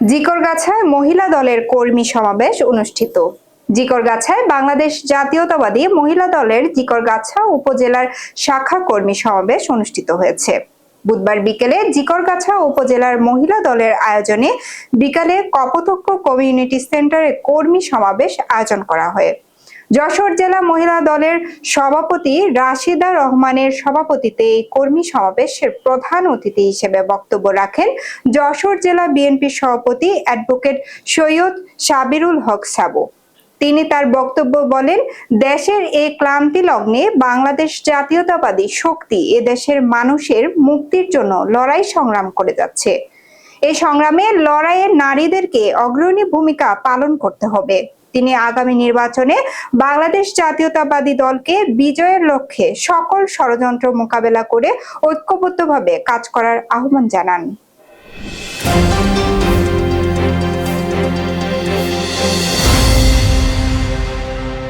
জিকরগাছায় মহিলা দলের কর্মী সমাবেশ অনুষ্ঠিত। জিকরগাছায় বাংলাদেশ জাতীয়তাবাদী মহিলা দলের জিকরগাছা উপজেলার শাখা কর্মী সমাবেশ অনুষ্ঠিত হয়েছে। বুধবার বিকেলে জিকরগাছা উপজেলার মহিলা দলের আয়োজনে বিকালে কপতক্ষ কমিউনিটি সেন্টারে কর্মী সমাবেশ আয়োজন করা হয়। যশোর জেলা মহিলা দলের সভাপতি রাশিদা রহমানের সভাপতিতে এই কর্মী সমাবেশের প্রধান অতিথি হিসেবে বক্তব্য রাখেন যশোর জেলা বিএনপি সভাপতি অ্যাডভোকেট সৈয়দ সাবিরুল হক সাবু। তিনি তার বক্তব্য বলেন, দেশের এই ক্লান্তি লগ্নে বাংলাদেশ জাতীয়তাবাদী শক্তি এ দেশের মানুষের মুক্তির জন্য লড়াই সংগ্রাম করে যাচ্ছে। এই সংগ্রামে লড়াইয়ে নারীদেরকে অগ্রণী ভূমিকা পালন করতে হবে। তিনি আগামী নির্বাচনে বাংলাদেশ জাতীয়তাবাদী দলকে বিজয়ের লক্ষ্যে সকল ষড়যন্ত্র মোকাবেলা করে ঐক্যবদ্ধভাবে কাজ করার আহ্বান জানান।